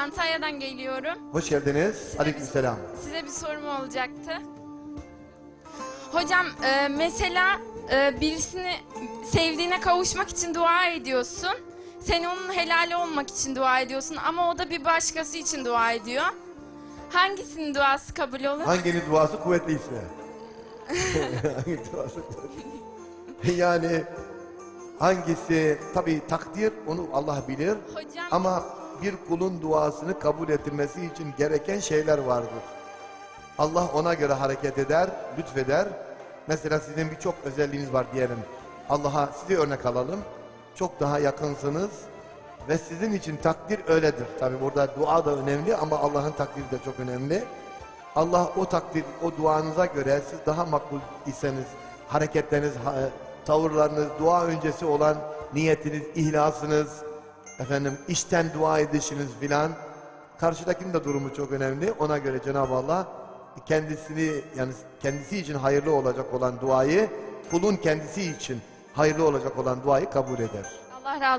Antalya'dan geliyorum. Hoş geldiniz. Aleykümselam. Size bir sorum olacaktı. Hocam e, mesela e, birisini sevdiğine kavuşmak için dua ediyorsun. Sen onun helali olmak için dua ediyorsun ama o da bir başkası için dua ediyor. Hangisinin duası kabul olur? Hanginin duası kuvvetliyse. Hangi duası? Yani hangisi tabii takdir onu Allah bilir. Hocam Ama bir kulun duasını kabul ettirmesi için gereken şeyler vardır. Allah ona göre hareket eder, lütfeder. Mesela sizin birçok özelliğiniz var diyelim. Allah'a sizi örnek alalım. Çok daha yakınsınız ve sizin için takdir öyledir. Tabi burada dua da önemli ama Allah'ın takdiri de çok önemli. Allah o takdir, o duanıza göre siz daha makbul iseniz, hareketleriniz, ha- tavırlarınız, dua öncesi olan niyetiniz, ihlasınız, efendim işten dua edişiniz filan, karşıdakinin de durumu çok önemli. Ona göre Cenab-ı Allah kendisini yani kendisi için hayırlı olacak olan duayı kulun kendisi için hayırlı olacak olan duayı kabul eder. Allah razı